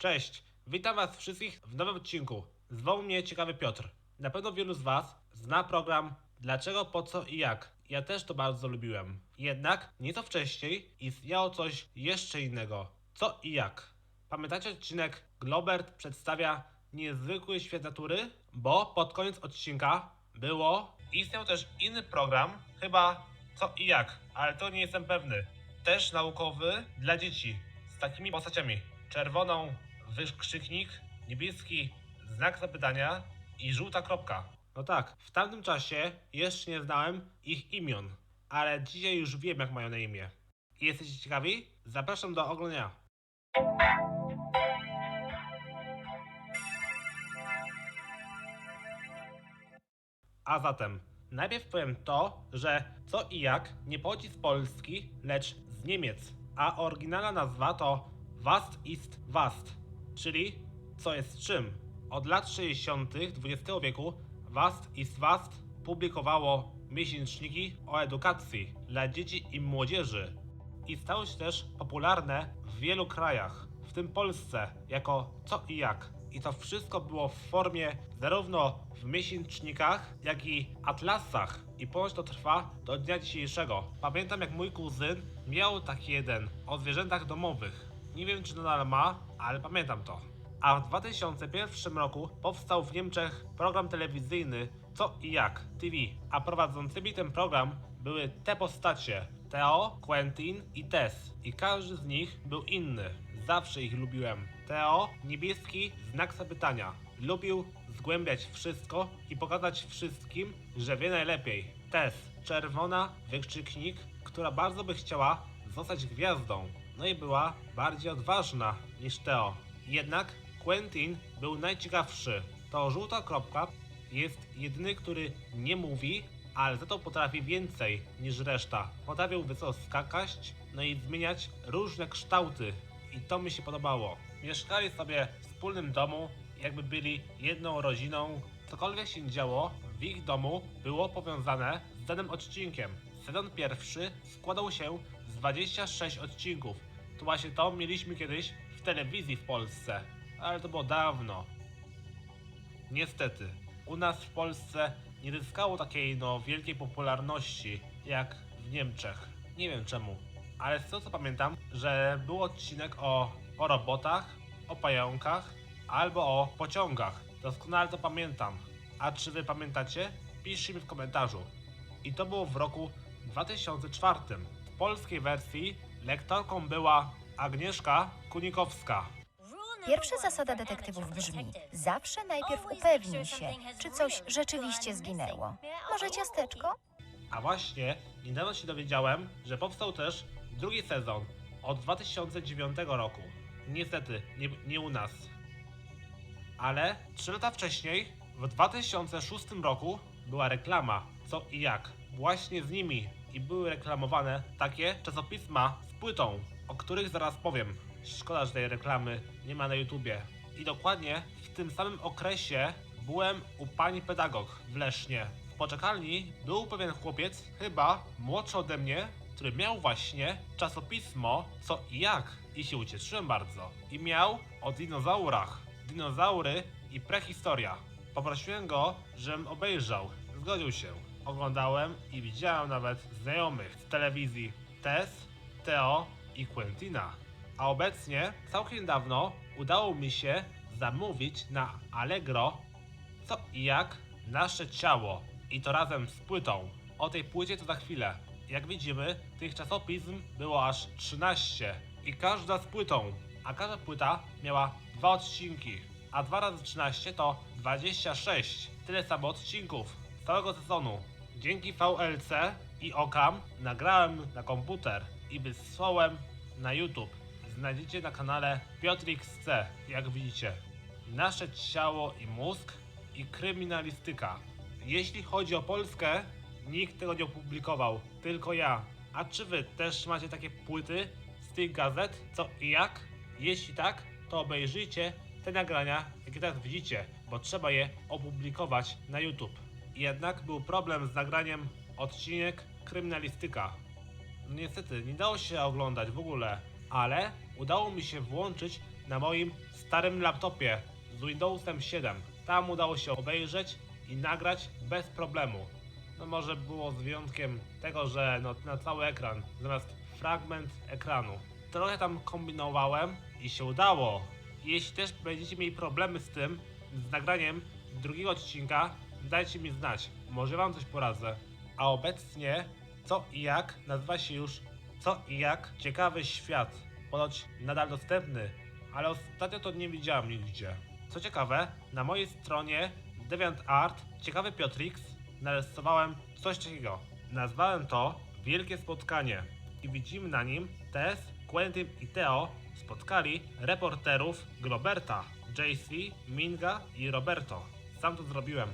Cześć, witam was wszystkich w nowym odcinku. Zwoł mnie Ciekawy Piotr. Na pewno wielu z was zna program Dlaczego, po co i jak. Ja też to bardzo lubiłem. Jednak nieco wcześniej istniało coś jeszcze innego. Co i jak. Pamiętacie odcinek Globert przedstawia niezwykły świat natury? Bo pod koniec odcinka było... Istniał też inny program, chyba co i jak, ale to nie jestem pewny. Też naukowy dla dzieci z takimi postaciami. Czerwoną wykrzyknik, niebieski znak zapytania i żółta kropka. No tak, w tamtym czasie jeszcze nie znałem ich imion, ale dzisiaj już wiem jak mają na imię. Jesteście ciekawi? Zapraszam do oglądania. A zatem, najpierw powiem to, że co i jak nie pochodzi z Polski, lecz z Niemiec, a oryginalna nazwa to Was ist Was, czyli co jest czym. Od lat 60. XX wieku Was ist Was publikowało miesięczniki o edukacji dla dzieci i młodzieży i stało się też popularne w wielu krajach, w tym Polsce, jako co i jak. I to wszystko było w formie zarówno w miesięcznikach, jak i atlasach. I ponoć to trwa do dnia dzisiejszego. Pamiętam jak mój kuzyn miał taki jeden o zwierzętach domowych. Nie wiem czy nadal ma, ale pamiętam to. A w 2001 roku powstał w Niemczech program telewizyjny Co i Jak TV, a prowadzącymi ten program były te postacie Theo, Quentin i Tess. I każdy z nich był inny. Zawsze ich lubiłem. Theo, niebieski znak zapytania. Lubił zgłębiać wszystko i pokazać wszystkim, że wie najlepiej. Tess, czerwona wykrzyknik, która bardzo by chciała zostać gwiazdą. No i była bardziej odważna niż Theo. Jednak Quentin był najciekawszy. To żółta kropka jest jedyny, który nie mówi, ale za to potrafi więcej niż reszta. Potrafił wysoko skakać, no i zmieniać różne kształty. I to mi się podobało. Mieszkali sobie w wspólnym domu, jakby byli jedną rodziną. Cokolwiek się działo w ich domu było powiązane z danym odcinkiem. Sezon pierwszy składał się z 26 odcinków. To właśnie to mieliśmy kiedyś w telewizji w Polsce, ale to było dawno. Niestety, u nas w Polsce nie zyskało takiej no wielkiej popularności jak w Niemczech. Nie wiem czemu, ale z tego co pamiętam, że był odcinek o, o robotach, o pająkach albo o pociągach. Doskonale to pamiętam. A czy wy pamiętacie? Piszcie mi w komentarzu. I to było w roku 2004. W polskiej wersji lektorką była Agnieszka Kunikowska. Pierwsza zasada detektywów brzmi: zawsze najpierw upewnij się, czy coś rzeczywiście zginęło. Może ciasteczko? A właśnie, niedawno się dowiedziałem, że powstał też drugi sezon od 2009 roku. Niestety, nie, nie u nas. Ale 3 lata wcześniej, w 2006 roku, była reklama Co i Jak. Właśnie z nimi i były reklamowane takie czasopisma z płytą, o których zaraz powiem. Szkoda, że tej reklamy nie ma na YouTubie. I dokładnie w tym samym okresie byłem u pani pedagog w Lesznie. W poczekalni był pewien chłopiec, chyba młodszy ode mnie, który miał właśnie czasopismo Co i Jak. I się ucieszyłem bardzo. I miał o dinozaurach. Dinozaury i prehistoria. Poprosiłem go, żebym obejrzał. Zgodził się. Oglądałem i widziałem nawet znajomych z telewizji Tess, Theo i Quentina. A obecnie, całkiem niedawno, udało mi się zamówić na Allegro co i jak nasze ciało. I to razem z płytą. O tej płycie to za chwilę. Jak widzimy, tych czasopism było aż 13 i każda z płytą. A każda płyta miała dwa odcinki, a 2 razy 13 to 26. Tyle samo odcinków całego sezonu. Dzięki VLC i Okam nagrałem na komputer i wysłałem na YouTube. Znajdziecie na kanale PiotrXC, jak widzicie. Nasze ciało i mózg i kryminalistyka. Jeśli chodzi o Polskę, nikt tego nie opublikował, tylko ja. A czy wy też macie takie płyty z tych gazet, co i jak? Jeśli tak, to obejrzyjcie te nagrania, jakie teraz widzicie, bo trzeba je opublikować na YouTube. Jednak był problem z nagraniem odcinek kryminalistyka. Niestety, nie dało się oglądać w ogóle, ale udało mi się włączyć na moim starym laptopie z Windowsem 7. Tam udało się obejrzeć i nagrać bez problemu. No może było z wyjątkiem tego, że no, na cały ekran zamiast fragment ekranu. Trochę tam kombinowałem i się udało. Jeśli też będziecie mieli problemy z tym, z nagraniem drugiego odcinka, dajcie mi znać. Może wam coś poradzę. A obecnie co i jak nazywa się już Co i jak Ciekawy Świat. Ponoć nadal dostępny, ale ostatnio to nie widziałem nigdzie. Co ciekawe, na mojej stronie DeviantArt Ciekawy Piotrix narysowałem coś takiego. Nazwałem to Wielkie Spotkanie i widzimy na nim Tess, Quentin i Theo spotkali reporterów Globerta, JC, Minga i Roberto. Sam to zrobiłem.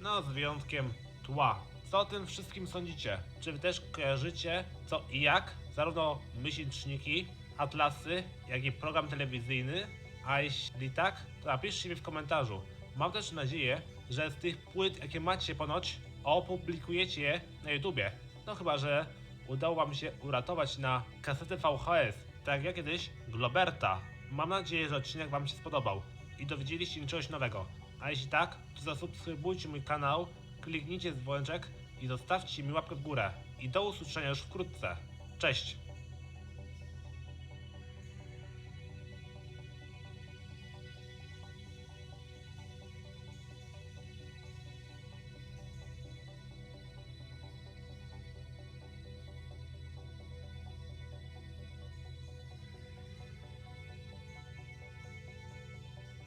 No, z wyjątkiem tła. Co o tym wszystkim sądzicie? Czy wy też kojarzycie co i jak? Zarówno myślniki, atlasy, jak i program telewizyjny? A jeśli tak, to napiszcie mi w komentarzu. Mam też nadzieję, że z tych płyt, jakie macie ponoć, opublikujecie je na YouTubie. No chyba, że udało wam się uratować na kasetę VHS, tak jak kiedyś Globerta. Mam nadzieję, że odcinek wam się spodobał i dowiedzieliście się czegoś nowego. A jeśli tak, to zasubskrybujcie mój kanał, kliknijcie dzwoneczek i zostawcie mi łapkę w górę. I do usłyszenia już wkrótce. Cześć!